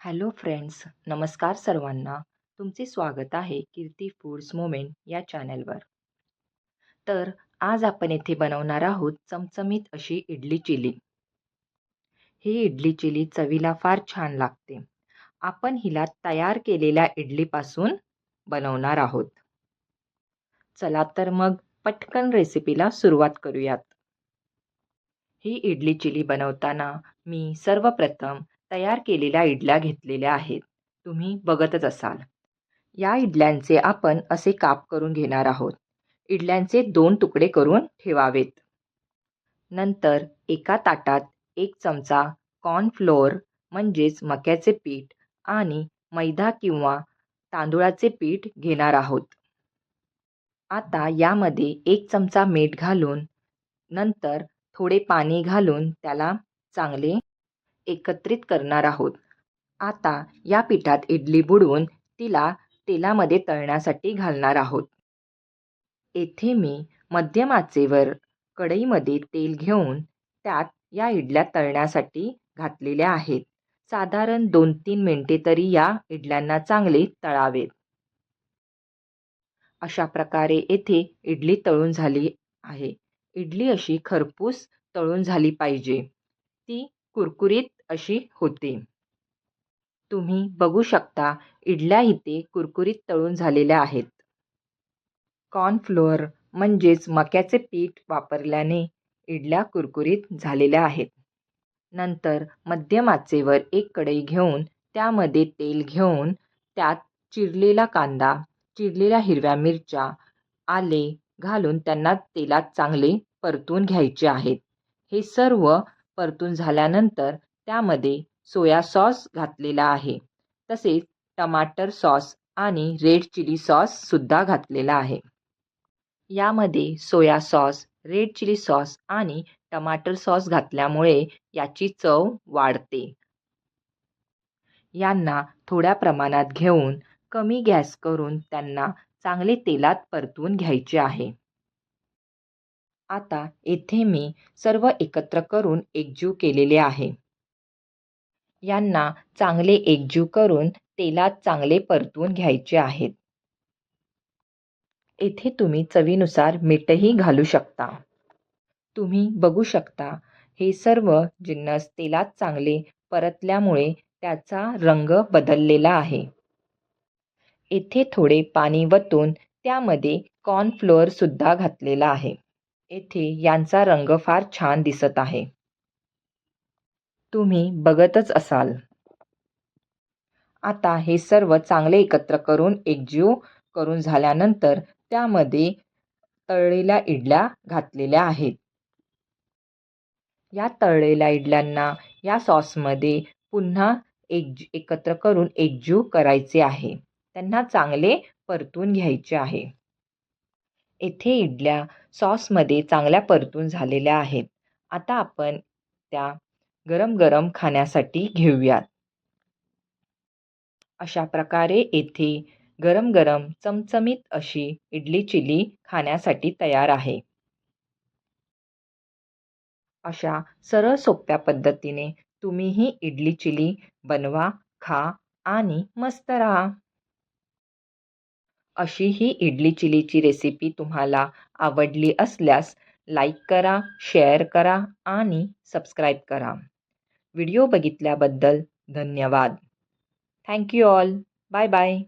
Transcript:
Hello friends नमस्कार सर्वांना. तुमचे स्वागत आहे कीर्ती फूड्स मोमेंट या चॅनलवर तर आज आपण येथे बनवणार आहोत चमचमीत अशी इडली चिली. ही इडली चिली चवीला फार छान लागते. आपण हिला तयार केलेल्या इडलीपासून बनवणार आहोत. चला तर मग पटकन रेसिपीला सुरुवात करूयात. ही इडली चिली बनवताना मी सर्वप्रथम तयार केलेल्या इडल्या घेतलेल्या आहेत. तुम्ही बघतच असाल. या इडल्यांचे आपण असे काप करून घेणार आहोत. इडल्यांचे दोन तुकडे करून ठेवावेत. नंतर एका ताटात एक चमचा कॉर्नफ्लोअर म्हणजेच मक्याचे पीठ आणि मैदा किंवा तांदुळाचे पीठ घेणार आहोत. आता यामध्ये एक चमचा मीठ घालून नंतर थोडे पाणी घालून त्याला चांगले एकत्रित करणार आहोत. आता या पिठात इडली बुडवून तिला तेलामध्ये तळण्यासाठी घालणार आहोत. येथे मी मध्यम आचेवर कढईमध्ये तेल घेऊन त्यात या इडल्या तळण्यासाठी घातलेल्या आहेत. साधारण दोन तीन मिनटे तरी या इडल्यांना चांगले तळावेत. अशा प्रकारे येथे इडली तळून झाली आहे. इडली अशी खरपूस तळून झाली पाहिजे. ती कुरकुरीत अशी होते. तुम्ही बघू शकता इडल्या इथे कुरकुरीत तळून झालेल्या आहेत. कॉर्नफ्लोअर म्हणजेच मक्याचे पीठ वापरल्याने इडल्या कुरकुरीत झालेल्या आहेत. नंतर मध्यम आचेवर एक कढई घेऊन त्यामध्ये तेल घेऊन त्यात चिरलेला कांदा चिरलेल्या हिरव्या मिरच्या आले घालून त्यांना तेलात चांगले परतून घ्यायचे आहेत. हे सर्व परतून झाल्यानंतर त्यामध्ये सोया सॉस घातलेला आहे. तसेच टमाटर सॉस आणि रेड चिली सॉससुद्धा घातलेला आहे. यामध्ये soya sauce red chilli sauce आणि टमाटर सॉस घातल्यामुळे याची चव वाढते. यांना थोड्या प्रमाणात घेऊन कमी गॅस करून त्यांना चांगले तेलात परतून घ्यायचे आहे. आता येथे मी सर्व एकत्र करून एकजीव केलेले आहे. यांना चांगले एकजीव करून तेलात चांगले परतून घ्यायचे आहेत. येथे तुम्ही चवीनुसार मीठही घालू शकता. तुम्ही बघू शकता हे सर्व जिन्नस तेलात चांगले परतल्यामुळे त्याचा रंग बदललेला आहे. येथे थोडे पाणी वतून त्यामध्ये कॉर्नफ्लोअरसुद्धा घातलेला आहे. येथे यांचा रंग फार छान दिसत आहे. तुम्ही बघतच असाल. आता हे सर्व चांगले एकत्र करून एकजीव करून झाल्यानंतर त्यामध्ये तळलेल्या इडल्या घातलेल्या आहेत. या तळलेल्या इडल्यांना या सॉसमध्ये पुन्हा एक एकत्र करून एकजीव करायचे आहे. त्यांना चांगले परतून घ्यायचे आहे. येथे इडल्या सॉसमध्ये चांगल्या परतून झालेल्या आहेत. आता आपण त्या गरम गरम खाण्यासाठी घेऊयात. अशा प्रकारे येथे गरम गरम चमचमीत अशी इडली चिली खाण्यासाठी तयार आहे. अशा सरळ सोप्या पद्धतीने तुम्हीही इडली चिली बनवा खा आणि मस्त राहा. अशी ही इडली चिलीची रेसिपी तुम्हाला आवडली असल्यास लाईक करा शेअर करा आणि सबस्क्राईब करा. व्हिडिओ बघितल्याबद्दल धन्यवाद. Thank you all bye bye